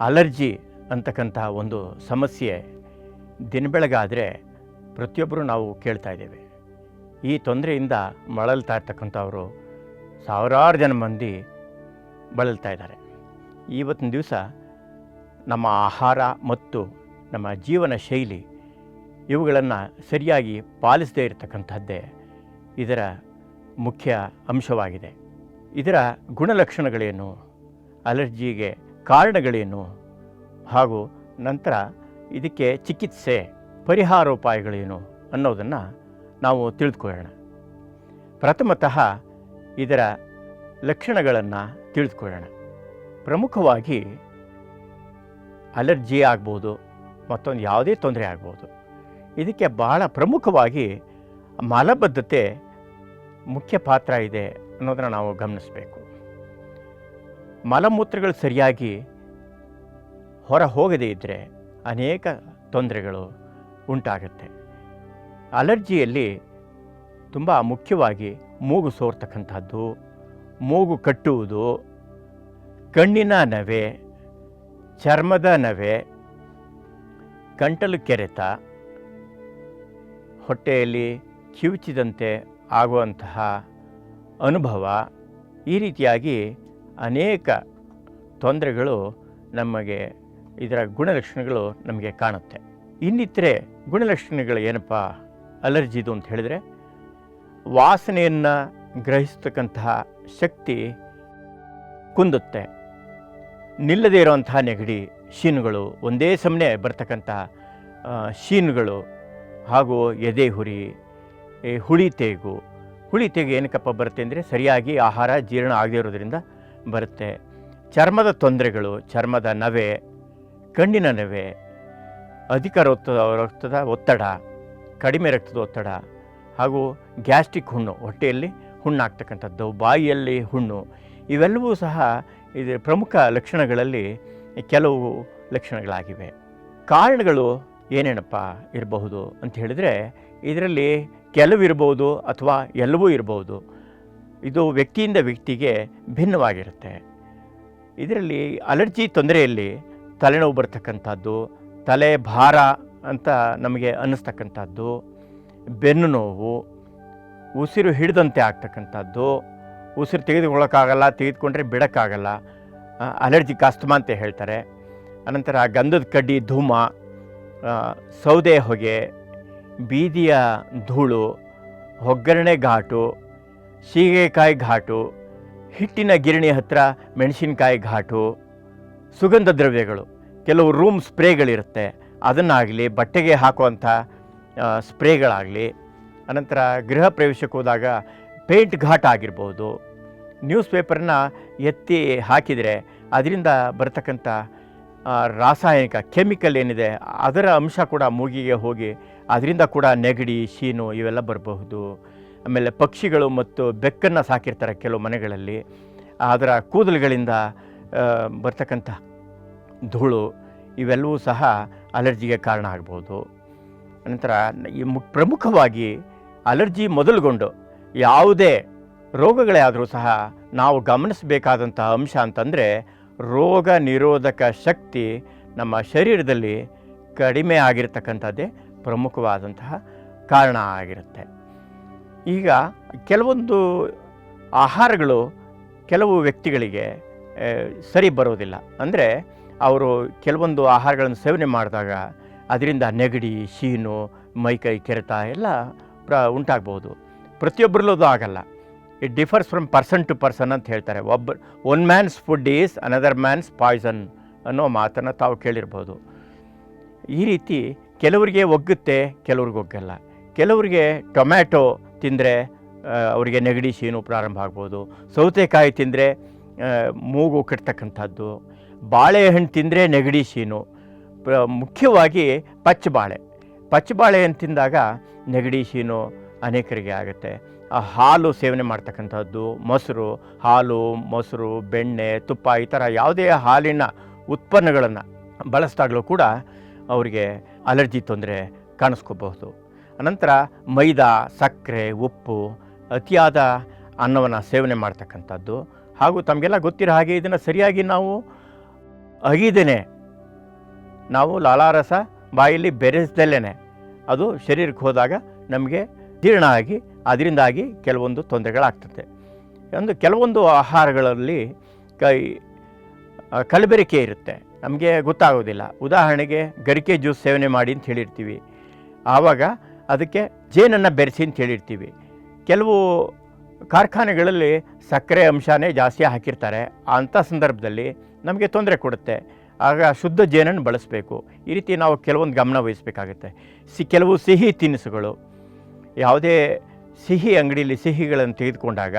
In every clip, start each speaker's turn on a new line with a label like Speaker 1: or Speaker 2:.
Speaker 1: Allergy ಅಂತಕ್ಕಂತಹ ಒಂದು ಸಮಸ್ಯೆ ದಿನಬೆಳಗಾದರೆ ಪ್ರತಿಯೊಬ್ಬರು ನಾವು ಕೇಳ್ತಾ ಇದ್ದೇವೆ. ಈ ತೊಂದರೆಯಿಂದ ಬಳಲ್ತಾ ಇರ್ತಕ್ಕಂಥವರು ಸಾವಿರಾರು ಜನ ಮಂದಿ ಬಳಲ್ತಾ ಇದ್ದಾರೆ. ಇವತ್ತಿನ ದಿವಸ ನಮ್ಮ ಆಹಾರ ಮತ್ತು ನಮ್ಮ ಜೀವನ ಶೈಲಿ ಇವುಗಳನ್ನು ಸರಿಯಾಗಿ ಪಾಲಿಸದೇ ಇರತಕ್ಕಂಥದ್ದೇ ಇದರ ಮುಖ್ಯ ಅಂಶವಾಗಿದೆ. ಇದರ ಗುಣಲಕ್ಷಣಗಳೇನು? ಅಲರ್ಜಿಗೆ ಕಾರಣಗಳೇನು? ಹಾಗೂ ನಂತರ ಇದಕ್ಕೆ ಚಿಕಿತ್ಸೆ ಪರಿಹಾರೋಪಾಯಗಳೇನು ಅನ್ನೋದನ್ನು ನಾವು ತಿಳಿದುಕೊಳ್ಳೋಣ. ಪ್ರಥಮತಃ ಇದರ ಲಕ್ಷಣಗಳನ್ನು ತಿಳಿದುಕೊಳ್ಳೋಣ. ಪ್ರಮುಖವಾಗಿ ಅಲರ್ಜಿ ಆಗ್ಬೋದು, ಮತ್ತೊಂದು ಯಾವುದೇ ತೊಂದರೆ ಆಗ್ಬೋದು. ಇದಕ್ಕೆ ಬಹಳ ಪ್ರಮುಖವಾಗಿ ಮಲಬದ್ಧತೆ ಮುಖ್ಯ ಪಾತ್ರ ಇದೆ ಅನ್ನೋದನ್ನು ನಾವು ಗಮನಿಸಬೇಕು. ಮಲಮೂತ್ರಗಳು ಸರಿಯಾಗಿ ಹೊರ ಹೋಗದೇ ಇದ್ದರೆ ಅನೇಕ ತೊಂದರೆಗಳು ಉಂಟಾಗುತ್ತೆ. ಅಲರ್ಜಿಯಲ್ಲಿ ತುಂಬ ಮುಖ್ಯವಾಗಿ ಮೂಗು ಸೋರ್ತಕ್ಕಂಥದ್ದು, ಮೂಗು ಕಟ್ಟುವುದು, ಕಣ್ಣಿನ ನವೆ, ಚರ್ಮದ ನವೆ ಗಂಟಲು ಕೆರೆತ, ಹೊಟ್ಟೆಯಲ್ಲಿ ಕಿವುಚಿದಂತೆ ಆಗುವಂತಹ ಅನುಭವ ಈ ರೀತಿಯಾಗಿ ಅನೇಕ ತೊಂದರೆಗಳು ನಮಗೆ ಇದರ ಗುಣಲಕ್ಷಣಗಳು ನಮಗೆ ಕಾಣುತ್ತೆ. ಇನ್ನಿತರೆ ಗುಣಲಕ್ಷಣಗಳು ಏನಪ್ಪ? ಅಲರ್ಜಿದು ಅಂತ ಹೇಳಿದರೆ ವಾಸನೆಯನ್ನು ಗ್ರಹಿಸ್ತಕ್ಕಂತಹ ಶಕ್ತಿ ಕುಂದುತ್ತೆ. ನಿಲ್ಲದೇ ಇರುವಂತಹ ನೆಗಡಿ, ಶೀನುಗಳು, ಒಂದೇ ಸಮನೆ ಬರ್ತಕ್ಕಂತಹ ಶೀನುಗಳು ಹಾಗೂ ಎದೆ ಹುರಿ ಹುಳಿ ತೇಗು. ಹುಳಿ ತೇಗು ಏನಕ್ಕಪ್ಪ ಬರುತ್ತೆ ಅಂದರೆ ಸರಿಯಾಗಿ ಆಹಾರ ಜೀರ್ಣ ಆಗದೇ ಇರೋದ್ರಿಂದ ಬರುತ್ತೆ. ಚರ್ಮದ ತೊಂದರೆಗಳು, ಚರ್ಮದ ನವೆ, ಕಣ್ಣಿನ ನವೆ, ಅಧಿಕ ರಕ್ತದ ರಕ್ತದ ಒತ್ತಡ, ಕಡಿಮೆ ರಕ್ತದ ಒತ್ತಡ ಹಾಗೂ ಗ್ಯಾಸ್ಟ್ರಿಕ್ ಹುಣ್ಣು, ಹೊಟ್ಟೆಯಲ್ಲಿ ಹುಣ್ಣಾಗ್ತಕ್ಕಂಥದ್ದು, ಬಾಯಿಯಲ್ಲಿ ಹುಣ್ಣು, ಇವೆಲ್ಲವೂ ಸಹ ಇದು ಪ್ರಮುಖ ಲಕ್ಷಣಗಳಲ್ಲಿ ಕೆಲವು ಲಕ್ಷಣಗಳಾಗಿವೆ. ಕಾರಣಗಳು ಏನೇನಪ್ಪ ಇರಬಹುದು ಅಂತ ಹೇಳಿದರೆ, ಇದರಲ್ಲಿ ಕೆಲವು ಇರಬಹುದು ಅಥವಾ ಎಲ್ಲವೂ ಇರಬಹುದು. ಇದು ವ್ಯಕ್ತಿಯಿಂದ ವ್ಯಕ್ತಿಗೆ ಭಿನ್ನವಾಗಿರುತ್ತೆ. ಇದರಲ್ಲಿ ಅಲರ್ಜಿ ತೊಂದರೆಯಲ್ಲಿ ತಲೆನೋವು ಬರ್ತಕ್ಕಂಥದ್ದು, ತಲೆ ಭಾರ ಅಂತ ನಮಗೆ ಅನ್ನಿಸ್ತಕ್ಕಂಥದ್ದು, ಬೆನ್ನು ನೋವು, ಉಸಿರು ಹಿಡಿದಂತೆ ಆಗ್ತಕ್ಕಂಥದ್ದು, ಉಸಿರು ತೆಗೆದುಕೊಳ್ಳೋಕ್ಕಾಗಲ್ಲ, ತೆಗೆದುಕೊಂಡ್ರೆ ಬಿಡೋಕ್ಕಾಗಲ್ಲ ಅಲರ್ಜಿ ಕಾಸ್ತಮ ಅಂತ ಹೇಳ್ತಾರೆ. ಅನಂತರ ಗಂಧದ ಕಡ್ಡಿ, ಧೂಮ ಸೌದೆ ಹೊಗೆ, ಬೀದಿಯ ಧೂಳು, ಒಗ್ಗರಣೆ ಘಾಟು ಸೀಗೆಕಾಯಿ ಘಾಟು, ಹಿಟ್ಟಿನ ಗಿರಣಿ ಹತ್ತಿರ ಮೆಣಸಿನಕಾಯಿ ಘಾಟು, ಸುಗಂಧ ದ್ರವ್ಯಗಳು. ಕೆಲವು ರೂಮ್ ಸ್ಪ್ರೇಗಳಿರುತ್ತೆ. ಅದನ್ನಾಗಲಿ ಬಟ್ಟೆಗೆ ಹಾಕುವಂಥ ಸ್ಪ್ರೇಗಳಾಗಲಿ. ಅನಂತರ ಗೃಹ ಪ್ರವೇಶಕ್ಕೆ ಹೋದಾಗ ಪೇಂಟ್ ಘಾಟ್ ಆಗಿರ್ಬೋದು. ನ್ಯೂಸ್ ಪೇಪರ್ನ ಎತ್ತಿ ಹಾಕಿದರೆ ಅದರಿಂದ ಬರತಕ್ಕಂಥ ರಾಸಾಯನಿಕ ಕೆಮಿಕಲ್ ಏನಿದೆ, ಅದರ ಅಂಶ ಕೂಡ ಮೂಗಿಗೆ ಹೋಗಿ, ಅದರಿಂದ ಕೂಡ ನೆಗಡಿ, ಶೀನು ಇವೆಲ್ಲ ಬರಬಹುದು. ಆಮೇಲೆ ಪಕ್ಷಿಗಳು ಮತ್ತು ಬೆಕ್ಕನ್ನು ಸಾಕಿರ್ತಾರೆ ಕೆಲವು ಮನೆಗಳಲ್ಲಿ. ಅದರ ಕೂದಲುಗಳಿಂದ ಬರ್ತಕ್ಕಂಥ ಧೂಳು ಇವೆಲ್ಲವೂ ಸಹ ಅಲರ್ಜಿಗೆ ಕಾರಣ ಆಗ್ಬೋದು. ನಂತರ ಈ ಪ್ರಮುಖವಾಗಿ ಅಲರ್ಜಿ ಮೊದಲುಗೊಂಡು ಯಾವುದೇ ರೋಗಗಳೇ ಆದರೂ ಸಹ ನಾವು ಗಮನಿಸಬೇಕಾದಂಥ ಅಂಶ ಅಂತಂದರೆ ರೋಗ ನಿರೋಧಕ ಶಕ್ತಿ ನಮ್ಮ ಶರೀರದಲ್ಲಿ ಕಡಿಮೆ ಆಗಿರತಕ್ಕಂಥದ್ದೇ ಪ್ರಮುಖವಾದಂತಹ ಕಾರಣ ಆಗಿರುತ್ತೆ. ಈಗ ಕೆಲವೊಂದು ಆಹಾರಗಳು ಕೆಲವು ವ್ಯಕ್ತಿಗಳಿಗೆ ಸರಿ ಬರೋದಿಲ್ಲ ಅಂದರೆ ಅವರು ಕೆಲವೊಂದು ಆಹಾರಗಳನ್ನು ಸೇವನೆ ಮಾಡಿದಾಗ ಅದರಿಂದ ನೆಗಡಿ, ಶೀನು, ಮೈಕೈ ಕೆರೆತ ಎಲ್ಲ ಪ್ರ, ಉಂಟಾಗ್ಬೋದು. ಪ್ರತಿಯೊಬ್ಬರಲ್ಲೂ ಆಗಲ್ಲ it differs from person to person ಅಂತ ಹೇಳ್ತಾರೆ. ಒಬ್ಬ one man's food is another man's poison ಅನ್ನೋ ಮಾತನ್ನು ತಾವು ಕೇಳಿರ್ಬೋದು. ಈ ರೀತಿ ಕೆಲವರಿಗೆ ಒಗ್ಗುತ್ತೆ, ಕೆಲವ್ರಿಗೆ ಒಗ್ಗಲ್ಲ. ಕೆಲವರಿಗೆ ಟೊಮ್ಯಾಟೊ ತಿಂದರೆ ಅವರಿಗೆ ನೆಗಡಿ, ಶೀನು ಪ್ರಾರಂಭ ಆಗ್ಬೋದು. ಸೌತೆಕಾಯಿ ತಿಂದರೆ ಮೂಗು ಕಟ್ತಕ್ಕಂಥದ್ದು ಬಾಳೆಹಣ್ಣು ತಿಂದರೆ ನೆಗಡಿ, ಶೀನು. ಮುಖ್ಯವಾಗಿ ಪಚ್ಚಬಾಳೆ. ಪಚ್ಚಬಾಳೆಹಣ್ಣು ತಿಂದಾಗ ನೆಗಡಿ, ಶೀನು ಅನೇಕರಿಗೆ ಆಗುತ್ತೆ. ಆ ಹಾಲು ಸೇವನೆ ಮಾಡ್ತಕ್ಕಂಥದ್ದು, ಮೊಸರು, ಹಾಲು, ಮೊಸರು, ಬೆಣ್ಣೆ, ತುಪ್ಪ ಈ ಥರ ಯಾವುದೇ ಹಾಲಿನ ಉತ್ಪನ್ನಗಳನ್ನು ಬಳಸಿದಾಗಲೂ ಕೂಡ ಅವರಿಗೆ ಅಲರ್ಜಿ ತೊಂದರೆ ಕಾಣಿಸ್ಕೋಬಹುದು. ಅನಂತರ ಮೈದಾ, ಸಕ್ಕರೆ, ಉಪ್ಪು ಅತಿಯಾದ ಅನ್ನವನ್ನು ಸೇವನೆ ಮಾಡ್ತಕ್ಕಂಥದ್ದು. ಹಾಗೂ ತಮಗೆಲ್ಲ ಗೊತ್ತಿರೋ ಹಾಗೆ ಇದನ್ನು ಸರಿಯಾಗಿ ನಾವು ಅಗಿದೇನೆ. ನಾವು ಲಾಲಾರಸ ಬಾಯಲ್ಲಿ ಬೆರೆಸ್ದಲ್ಲೇ ಅದು ಶರೀರಕ್ಕೆ ಹೋದಾಗ ನಮಗೆ ಜೀರ್ಣ ಆಗಿ ಅದರಿಂದಾಗಿ ಕೆಲವೊಂದು ತೊಂದರೆಗಳಾಗ್ತದೆ. ಒಂದು ಕೆಲವೊಂದು ಆಹಾರಗಳಲ್ಲಿ ಕೈ ಕಲಬೆರಕೆ ಇರುತ್ತೆ. ನಮಗೆ ಗೊತ್ತಾಗೋದಿಲ್ಲ. ಉದಾಹರಣೆಗೆ ಗರಿಕೆ ಜ್ಯೂಸ್ ಸೇವನೆ ಮಾಡಿ ಅಂತ ಹೇಳಿರ್ತೀವಿ. ಆವಾಗ ಅದಕ್ಕೆ ಜೇನನ್ನು ಬೆರೆಸಿ ಅಂತ ಹೇಳಿರ್ತೀವಿ. ಕೆಲವು ಕಾರ್ಖಾನೆಗಳಲ್ಲಿ ಸಕ್ಕರೆ ಅಂಶನೇ ಜಾಸ್ತಿ ಹಾಕಿರ್ತಾರೆ. ಅಂಥ ಸಂದರ್ಭದಲ್ಲಿ ನಮಗೆ ತೊಂದರೆ ಕೊಡುತ್ತೆ. ಆಗ ಶುದ್ಧ ಜೇನನ್ನು ಬಳಸಬೇಕು. ಈ ರೀತಿ ನಾವು ಕೆಲವೊಂದು ಗಮನ ವಹಿಸಬೇಕಾಗುತ್ತೆ. ಸಿ, ಕೆಲವು ಸಿಹಿ ತಿನಿಸುಗಳು. ಯಾವುದೇ ಸಿಹಿ ಅಂಗಡಿಯಲ್ಲಿ ಸಿಹಿಗಳನ್ನು ತೆಗೆದುಕೊಂಡಾಗ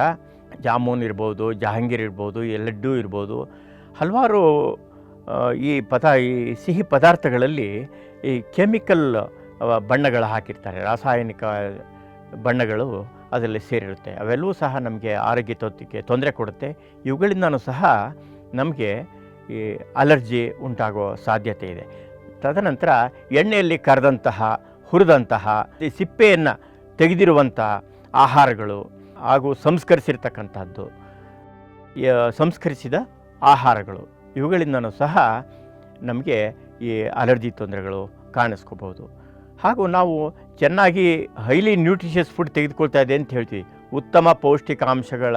Speaker 1: ಜಾಮೂನ್ ಇರ್ಬೋದು, ಜಹಾಂಗೀರ್ ಇರ್ಬೋದು ಲಡ್ಡು ಇರ್ಬೋದು, ಹಲವಾರು ಈ ಪದ, ಈ ಸಿಹಿ ಪದಾರ್ಥಗಳಲ್ಲಿ ಈ ಕೆಮಿಕಲ್ ಬಣ್ಣಗಳು ಹಾಕಿರ್ತಾರೆ. ರಾಸಾಯನಿಕ ಬಣ್ಣಗಳು ಅದರಲ್ಲಿ ಸೇರಿರುತ್ತೆ. ಅವೆಲ್ಲವೂ ಸಹ ನಮಗೆ ಆರೋಗ್ಯ ತೊತ್ತಿಗೆ ತೊಂದರೆ ಕೊಡುತ್ತೆ. ಇವುಗಳಿಂದನೂ ಸಹ ನಮಗೆ ಈ ಅಲರ್ಜಿ ಉಂಟಾಗೋ ಸಾಧ್ಯತೆ ಇದೆ. ತದನಂತರ ಎಣ್ಣೆಯಲ್ಲಿ ಕರೆದಂತಹ, ಹುರಿದಂತಹ ಸಿಪ್ಪೆಯನ್ನು ತೆಗೆದಿರುವಂಥ ಆಹಾರಗಳು ಹಾಗೂ ಸಂಸ್ಕರಿಸಿರ್ತಕ್ಕಂಥದ್ದು ಸಂಸ್ಕರಿಸಿದ ಆಹಾರಗಳು, ಇವುಗಳಿಂದನೂ ಸಹ ನಮಗೆ ಈ ಅಲರ್ಜಿ ತೊಂದರೆಗಳು ಕಾಣಿಸ್ಕೋಬೋದು ಹಾಗೂ ನಾವು ಚೆನ್ನಾಗಿ ಹೈಲಿ ನ್ಯೂಟ್ರಿಷಿಯಸ್ ಫುಡ್ ತೆಗೆದುಕೊಳ್ತಾ ಇದೆ ಅಂತ ಹೇಳ್ತೀವಿ. ಉತ್ತಮ ಪೌಷ್ಟಿಕಾಂಶಗಳ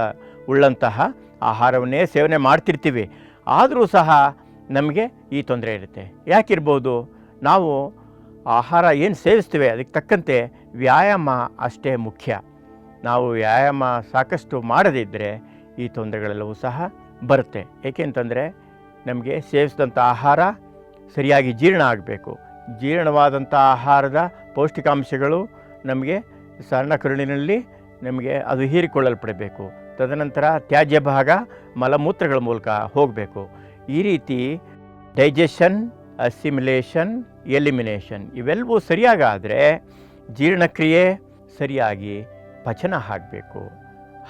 Speaker 1: ಉಳ್ಳಂತಹ ಆಹಾರವನ್ನೇ ಸೇವನೆ ಮಾಡ್ತಿರ್ತೀವಿ. ಆದರೂ ಸಹ ನಮಗೆ ಈ ತೊಂದರೆ ಇರುತ್ತೆ. ಯಾಕಿರ್ಬೋದು? ನಾವು ಆಹಾರ ಏನು ಸೇವಿಸ್ತೀವಿ? ಅದಕ್ಕೆ ತಕ್ಕಂತೆ ವ್ಯಾಯಾಮ ಅಷ್ಟೇ ಮುಖ್ಯ. ನಾವು ವ್ಯಾಯಾಮ ಸಾಕಷ್ಟು ಮಾಡದಿದ್ದರೆ ಈ ತೊಂದರೆಗಳೆಲ್ಲವೂ ಸಹ ಬರುತ್ತೆ. ಏಕೆಂತಂದರೆ ನಮಗೆ ಸೇವಿಸಿದಂಥ ಆಹಾರ ಸರಿಯಾಗಿ ಜೀರ್ಣ ಆಗಬೇಕು. ಜೀರ್ಣವಾದಂಥ ಆಹಾರದ ಪೌಷ್ಟಿಕಾಂಶಗಳು ನಮಗೆ ಸಣ್ಣ ಕರುಳಿನಲ್ಲಿ ನಮಗೆ ಅದು ಹೀರಿಕೊಳ್ಳಲ್ಪಡಬೇಕು. ತದನಂತರ ತ್ಯಾಜ್ಯ ಭಾಗ ಮಲಮೂತ್ರಗಳ ಮೂಲಕ ಹೋಗಬೇಕು. ಈ ರೀತಿ ಡೈಜೆಷನ್, ಅಸಿಮಿಲೇಷನ್, ಎಲಿಮಿನೇಷನ್ ಇವೆಲ್ಲವೂ ಸರಿಯಾಗಾದರೆ ಜೀರ್ಣಕ್ರಿಯೆ ಸರಿಯಾಗಿ ಪಚನ ಆಗಬೇಕು.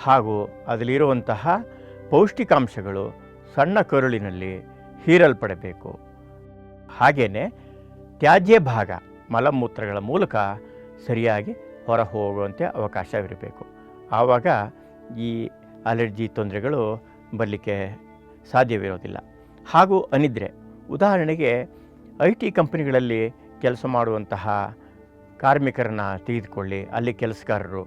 Speaker 1: ಹಾಗೂ ಅದರಲ್ಲಿರುವಂತಹ ಪೌಷ್ಟಿಕಾಂಶಗಳು ಸಣ್ಣ ಕರುಳಿನಲ್ಲಿ ಹೀರಲ್ಪಡಬೇಕು. ಹಾಗೆಯೇ ತ್ಯಾಜ್ಯ ಭಾಗ ಮಲಮೂತ್ರಗಳ ಮೂಲಕ ಸರಿಯಾಗಿ ಹೊರ ಹೋಗುವಂತೆ ಅವಕಾಶವಿರಬೇಕು. ಆವಾಗ ಈ ಅಲರ್ಜಿ ತೊಂದರೆಗಳು ಬರಲಿಕ್ಕೆ ಸಾಧ್ಯವಿರೋದಿಲ್ಲ. ಹಾಗೂ ಅನಿದ್ರೆ, ಉದಾಹರಣೆಗೆ ಐ ಟಿ ಕಂಪನಿಗಳಲ್ಲಿ ಕೆಲಸ ಮಾಡುವಂತಹ ಕಾರ್ಮಿಕರನ್ನು ತೆಗೆದುಕೊಳ್ಳಿ, ಅಲ್ಲಿ ಕೆಲಸಗಾರರು.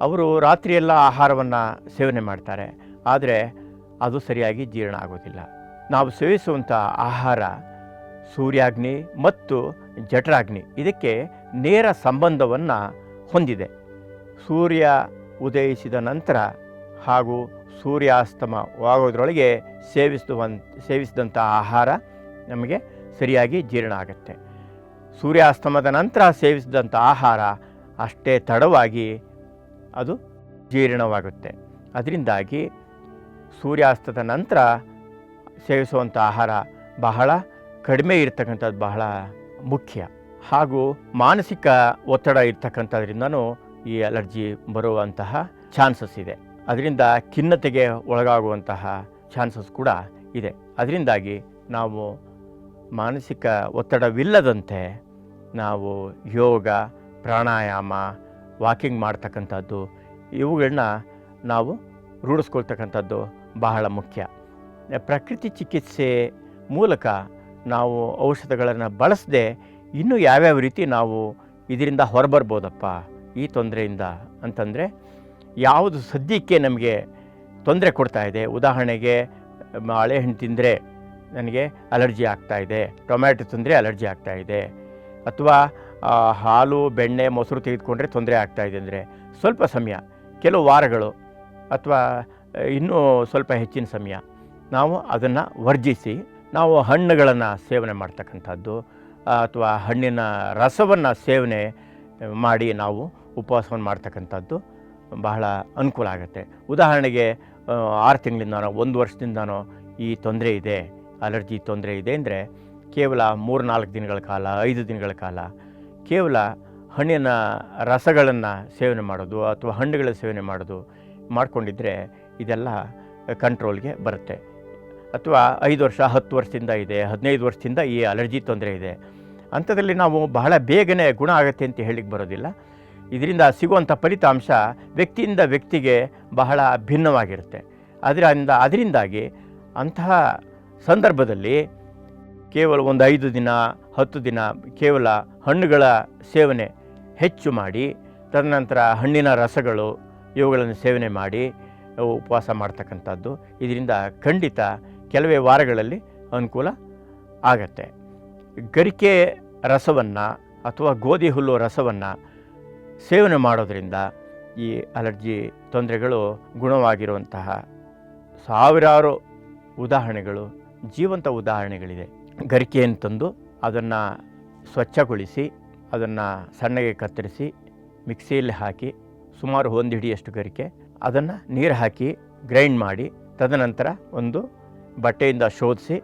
Speaker 1: ಅವರು ರಾತ್ರಿಯೆಲ್ಲ ಆಹಾರವನ್ನು ಸೇವನೆ ಮಾಡ್ತಾರೆ, ಆದರೆ ಅದು ಸರಿಯಾಗಿ ಜೀರ್ಣ ಆಗೋದಿಲ್ಲ. ನಾವು ಸೇವಿಸುವಂಥ ಆಹಾರ ಸೂರ್ಯಾಗ್ನಿ ಮತ್ತು ಜಠರಾಗ್ನಿ ಇದಕ್ಕೆ ನೇರ ಸಂಬಂಧವನ್ನು ಹೊಂದಿದೆ. ಸೂರ್ಯ ಉದಯಿಸಿದ ನಂತರ ಹಾಗೂ ಸೂರ್ಯಾಸ್ತಮವಾಗೋದ್ರೊಳಗೆ ಸೇವಿಸುವ ಸೇವಿಸಿದಂಥ ಆಹಾರ ನಮಗೆ ಸರಿಯಾಗಿ ಜೀರ್ಣ ಆಗುತ್ತೆ. ಸೂರ್ಯಾಸ್ತಮದ ನಂತರ ಸೇವಿಸಿದಂಥ ಆಹಾರ ಅಷ್ಟೇ ತಡವಾಗಿ ಅದು ಜೀರ್ಣವಾಗುತ್ತೆ. ಅದರಿಂದಾಗಿ ಸೂರ್ಯಾಸ್ತದ ನಂತರ ಸೇವಿಸುವಂಥ ಆಹಾರ ಬಹಳ ಕಡಿಮೆ ಇರ್ತಕ್ಕಂಥದ್ದು ಬಹಳ ಮುಖ್ಯ. ಹಾಗೂ ಮಾನಸಿಕ ಒತ್ತಡ ಇರ್ತಕ್ಕಂಥದ್ರಿಂದನೂ ಈ ಅಲರ್ಜಿ ಬರುವಂತಹ ಚಾನ್ಸಸ್ ಇದೆ. ಅದರಿಂದ ಖಿನ್ನತೆಗೆ ಒಳಗಾಗುವಂತಹ ಚಾನ್ಸಸ್ ಕೂಡ ಇದೆ. ಅದರಿಂದಾಗಿ ನಾವು ಮಾನಸಿಕ ಒತ್ತಡವಿಲ್ಲದಂತೆ ನಾವು ಯೋಗ, ಪ್ರಾಣಾಯಾಮ, ವಾಕಿಂಗ್ ಮಾಡ್ತಕ್ಕಂಥದ್ದು ಇವುಗಳನ್ನ ನಾವು ರೂಢಿಸ್ಕೊಳ್ತಕ್ಕಂಥದ್ದು ಬಹಳ ಮುಖ್ಯ. ಪ್ರಕೃತಿ ಚಿಕಿತ್ಸೆ ಮೂಲಕ ನಾವು ಔಷಧಗಳನ್ನು ಬಳಸದೆ ಇನ್ನೂ ಯಾವ್ಯಾವ ರೀತಿ ನಾವು ಇದರಿಂದ ಹೊರಬರ್ಬೋದಪ್ಪ ಈ ತೊಂದರೆಯಿಂದ ಅಂತಂದರೆ ಯಾವುದು ಸದ್ಯಕ್ಕೆ ನಮಗೆ ತೊಂದರೆ ಕೊಡ್ತಾ ಇದೆ. ಉದಾಹರಣೆಗೆ ಬಾಳೆಹಣ್ಣು ತಿಂದರೆ ನನಗೆ ಅಲರ್ಜಿ ಆಗ್ತಾ ಇದೆ. ಟೊಮ್ಯಾಟೊ ತಿಂದರೆ ಅಲರ್ಜಿ ಆಗ್ತಾ ಇದೆ. ಅಥವಾ ಹಾಲು, ಬೆಣ್ಣೆ, ಮೊಸರು ತೆಗೆದುಕೊಂಡ್ರೆ ತೊಂದರೆ ಆಗ್ತಾ ಇದೆ ಅಂದರೆ ಸ್ವಲ್ಪ ಸಮಯ, ಕೆಲವು ವಾರಗಳು ಅಥವಾ, ಇನ್ನೂ ಸ್ವಲ್ಪ ಹೆಚ್ಚಿನ ಸಮಯ ನಾವು ಅದನ್ನು ವರ್ಜಿಸಿ ನಾವು ಹಣ್ಣುಗಳನ್ನು ಸೇವನೆ ಮಾಡ್ತಕ್ಕಂಥದ್ದು ಅಥವಾ ಹಣ್ಣಿನ ರಸವನ್ನು ಸೇವನೆ ಮಾಡಿ ನಾವು ಉಪವಾಸವನ್ನು ಮಾಡ್ತಕ್ಕಂಥದ್ದು ಬಹಳ ಅನುಕೂಲ ಆಗುತ್ತೆ. ಉದಾಹರಣೆಗೆ ಆರು ತಿಂಗಳಿಂದನೋ, ಒಂದು ವರ್ಷದಿಂದನೋ ಈ ತೊಂದರೆ ಇದೆ, ಅಲರ್ಜಿ ತೊಂದರೆ ಇದೆ ಅಂದರೆ ಕೇವಲ ಮೂರು ನಾಲ್ಕು ದಿನಗಳ ಕಾಲ, ಐದು ದಿನಗಳ ಕಾಲ ಕೇವಲ ಹಣ್ಣಿನ ರಸಗಳನ್ನು ಸೇವನೆ ಮಾಡೋದು ಅಥವಾ ಹಣ್ಣುಗಳ ಸೇವನೆ ಮಾಡೋದು ಮಾಡಿಕೊಂಡಿದ್ರೆ ಇದೆಲ್ಲ ಕಂಟ್ರೋಲ್ಗೆ ಬರುತ್ತೆ. ಅಥವಾ ಐದು ವರ್ಷ, ಹತ್ತು ವರ್ಷದಿಂದ ಇದೆ, ಹದಿನೈದು ವರ್ಷದಿಂದ ಈ ಅಲರ್ಜಿ ತೊಂದರೆ ಇದೆ. ಅಂಥದ್ರಲ್ಲಿ ನಾವು ಬಹಳ ಬೇಗನೆ ಗುಣ ಆಗುತ್ತೆ ಅಂತ ಹೇಳಿಕ್ಕೆ ಬರೋದಿಲ್ಲ. ಇದರಿಂದ ಸಿಗುವಂಥ ಫಲಿತಾಂಶ ವ್ಯಕ್ತಿಯಿಂದ ವ್ಯಕ್ತಿಗೆ ಬಹಳ ಭಿನ್ನವಾಗಿರುತ್ತೆ. ಅದರಿಂದ, ಅದರಿಂದಾಗಿ ಅಂತಹ ಸಂದರ್ಭದಲ್ಲಿ ಕೇವಲ ಒಂದು ಐದು ದಿನ, ಹತ್ತು ದಿನ ಕೇವಲ ಹಣ್ಣುಗಳ ಸೇವನೆ ಹೆಚ್ಚು ಮಾಡಿ, ತದನಂತರ ಹಣ್ಣಿನ ರಸಗಳು ಇವುಗಳನ್ನು ಸೇವನೆ ಮಾಡಿ, ಉಪವಾಸ ಮಾಡ್ತಕ್ಕಂಥದ್ದು. ಇದರಿಂದ ಖಂಡಿತ ಕೆಲವೇ ವಾರಗಳಲ್ಲಿ ಅನುಕೂಲ ಆಗತ್ತೆ. ಗರಿಕೆ ರಸವನ್ನು ಅಥವಾ ಗೋಧಿ ಹುಲ್ಲು ರಸವನ್ನು ಸೇವನೆ ಮಾಡೋದರಿಂದ ಈ ಅಲರ್ಜಿ ತೊಂದರೆಗಳು ಗುಣವಾಗಿರುವಂತಹ ಸಾವಿರಾರು ಉದಾಹರಣೆಗಳು, ಜೀವಂತ ಉದಾಹರಣೆಗಳಿದೆ. ಗರಿಕೆಯನ್ನು ತಂದು ಅದನ್ನು ಸ್ವಚ್ಛಗೊಳಿಸಿ, ಅದನ್ನು ಸಣ್ಣಗೆ ಕತ್ತರಿಸಿ, ಮಿಕ್ಸಿಯಲ್ಲಿ ಹಾಕಿ, ಸುಮಾರು ಒಂದು ಹಿಡಿಯಷ್ಟು ಗರಿಕೆ, ಅದನ್ನು ನೀರು ಹಾಕಿ, ಗ್ರೈಂಡ್ ಮಾಡಿ, ತದನಂತರ ಒಂದು ಬಟ್ಟೆಯಿಂದ ಶೋಧಿಸಿ,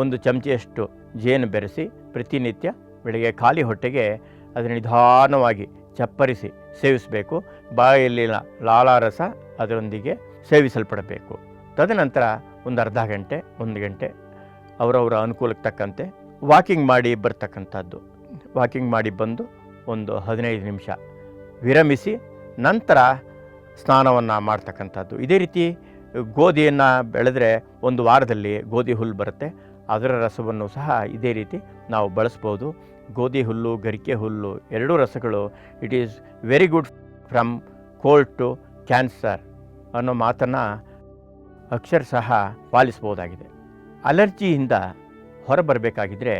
Speaker 1: ಒಂದು ಚಮಚೆಯಷ್ಟು ಜೇನು ಬೆರೆಸಿ, ಪ್ರತಿನಿತ್ಯ ಬೆಳಗ್ಗೆ ಖಾಲಿ ಹೊಟ್ಟೆಗೆ ಅದನ್ನು ನಿಧಾನವಾಗಿ ಚಪ್ಪರಿಸಿ ಸೇವಿಸಬೇಕು. ಬಾಯಲ್ಲಿನ ಲಾಲಾರಸ ಅದರೊಂದಿಗೆ ಸೇವಿಸಲ್ಪಡಬೇಕು. ತದನಂತರ ಒಂದು ಅರ್ಧ ಗಂಟೆ, ಒಂದು ಗಂಟೆ ಅವರವರ ಅನುಕೂಲಕ್ಕೆ ತಕ್ಕಂತೆ ವಾಕಿಂಗ್ ಮಾಡಿ ಬರ್ತಕ್ಕಂಥದ್ದು. ವಾಕಿಂಗ್ ಮಾಡಿ ಬಂದು ಒಂದು ಹದಿನೈದು ನಿಮಿಷ ವಿರಮಿಸಿ ನಂತರ ಸ್ನಾನವನ್ನು ಮಾಡ್ತಕ್ಕಂಥದ್ದು. ಇದೇ ರೀತಿ ಗೋಧಿಯನ್ನು ಬೆಳೆದ್ರೆ ಒಂದು ವಾರದಲ್ಲಿ ಗೋಧಿ ಹುಲ್ಲು ಬರುತ್ತೆ. ಅದರ ರಸವನ್ನು ಸಹ ಇದೇ ರೀತಿ ನಾವು ಬಳಸ್ಬೋದು. ಗೋಧಿ ಹುಲ್ಲು, ಗರಿಕೆ ಹುಲ್ಲು ಎರಡೂ ರಸಗಳು it is very good from cold to cancer ಅನ್ನೋ ಮಾತನ್ನು ಅಕ್ಷರ ಸಹ ಪಾಲಿಸ್ಬೋದಾಗಿದೆ. ಅಲರ್ಜಿಯಿಂದ ಹೊರಬರಬೇಕಾಗಿದ್ದರೆ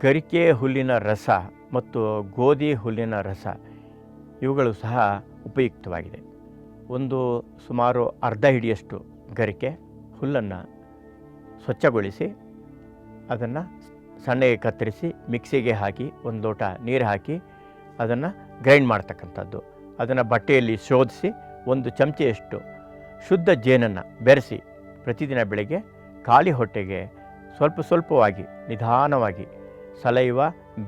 Speaker 1: ಗರಿಕೆ ಹುಲ್ಲಿನ ರಸ ಮತ್ತು ಗೋಧಿ ಹುಲ್ಲಿನ ರಸ ಇವುಗಳು ಸಹ ಉಪಯುಕ್ತವಾಗಿದೆ. ಒಂದು ಸುಮಾರು ಅರ್ಧ ಹಿಡಿಯಷ್ಟು ಗರಿಕೆ ಹುಲ್ಲನ್ನು ಸ್ವಚ್ಛಗೊಳಿಸಿ ಅದನ್ನು ಸಣ್ಣಗೆ ಕತ್ತರಿಸಿ ಮಿಕ್ಸಿಗೆ ಹಾಕಿ, ಒಂದು ಲೋಟ ನೀರು ಹಾಕಿ ಅದನ್ನು ಗ್ರೈಂಡ್ ಮಾಡ್ತಕ್ಕಂಥದ್ದು. ಅದನ್ನು ಬಟ್ಟೆಯಲ್ಲಿ ಶೋಧಿಸಿ ಒಂದು ಚಮಚೆಯಷ್ಟು ಶುದ್ಧ ಜೇನನ್ನು ಬೆರೆಸಿ ಪ್ರತಿದಿನ ಬೆಳಗ್ಗೆ ಖಾಲಿ ಹೊಟ್ಟೆಗೆ ಸ್ವಲ್ಪ ಸ್ವಲ್ಪವಾಗಿ, ನಿಧಾನವಾಗಿ ಸಲೈವ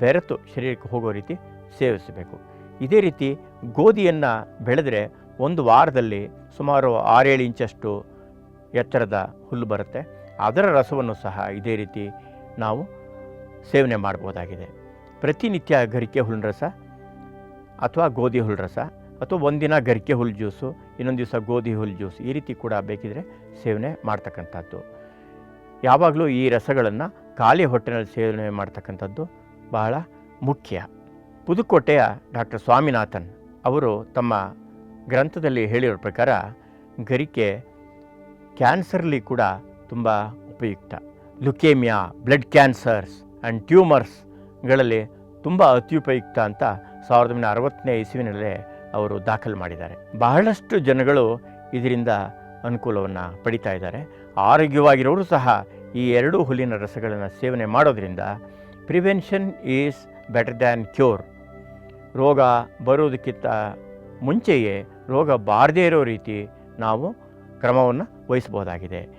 Speaker 1: ಬೆರೆತು ಶರೀರಕ್ಕೆ ಹೋಗೋ ರೀತಿ ಸೇವಿಸಬೇಕು. ಇದೇ ರೀತಿ ಗೋಧಿಯನ್ನು ಬೆಳೆದರೆ ಒಂದು ವಾರದಲ್ಲಿ ಸುಮಾರು ಆರೇಳು ಇಂಚಷ್ಟು ಎತ್ತರದ ಹುಲ್ಲು ಬರುತ್ತೆ. ಅದರ ರಸವನ್ನು ಸಹ ಇದೇ ರೀತಿ ನಾವು ಸೇವನೆ ಮಾಡ್ಬೋದಾಗಿದೆ. ಪ್ರತಿನಿತ್ಯ ಗರಿಕೆ ಹುಲ್ಲಿನ ರಸ ಅಥವಾ ಗೋಧಿ ಹುಲ್ಲು ರಸ ಅಥವಾ ಒಂದಿನ ಗರಿಕೆ ಹುಲ್ಲು ಜ್ಯೂಸು, ಇನ್ನೊಂದು ದಿವಸ ಗೋಧಿ ಹುಲ್ಲು ಜ್ಯೂಸ್ ಈ ರೀತಿ ಕೂಡ ಬೇಕಿದ್ರೆ ಸೇವನೆ ಮಾಡ್ತಕ್ಕಂಥದ್ದು. ಯಾವಾಗಲೂ ಈ ರಸಗಳನ್ನು ಖಾಲಿ ಹೊಟ್ಟೆನಲ್ಲಿ ಸೇವನೆ ಮಾಡ್ತಕ್ಕಂಥದ್ದು ಬಹಳ ಮುಖ್ಯ. ಪುದುಕೋಟೆಯ ಡಾಕ್ಟರ್ ಸ್ವಾಮಿನಾಥನ್ ಅವರು ತಮ್ಮ ಗ್ರಂಥದಲ್ಲಿ ಹೇಳಿರೋ ಪ್ರಕಾರ ಗರಿಕೆ ಕ್ಯಾನ್ಸರ್ಲಿ ಕೂಡ ತುಂಬ ಉಪಯುಕ್ತ. ಲುಕೇಮಿಯಾ, ಬ್ಲಡ್ ಕ್ಯಾನ್ಸರ್ಸ್ ಆ್ಯಂಡ್ ಟ್ಯೂಮರ್ಸ್ಗಳಲ್ಲಿ ತುಂಬ ಅತ್ಯುಪಯುಕ್ತ ಅಂತ ಸಾವಿರದ ಒಂಬೈನೂರ ಅರವತ್ತನೇ ಇಸುವಿನಲ್ಲೇ ಅವರು ದಾಖಲು ಮಾಡಿದ್ದಾರೆ. ಬಹಳಷ್ಟು ಜನಗಳು ಇದರಿಂದ ಅನುಕೂಲವನ್ನು ಪಡಿತಾ ಇದ್ದಾರೆ. ಆರೋಗ್ಯವಾಗಿರೋರು ಸಹ ಈ ಎರಡೂ ಹುಲ್ಲಿನ ರಸಗಳನ್ನು ಸೇವನೆ ಮಾಡೋದರಿಂದ prevention is better than cure. ರೋಗ ಬರುವುದಕ್ಕಿಂತ ಮುಂಚೆಯೇ ರೋಗ ಬಾರದೇ ಇರೋ ರೀತಿ ನಾವು ಕ್ರಮವನ್ನು ವಹಿಸ್ಬೋದಾಗಿದೆ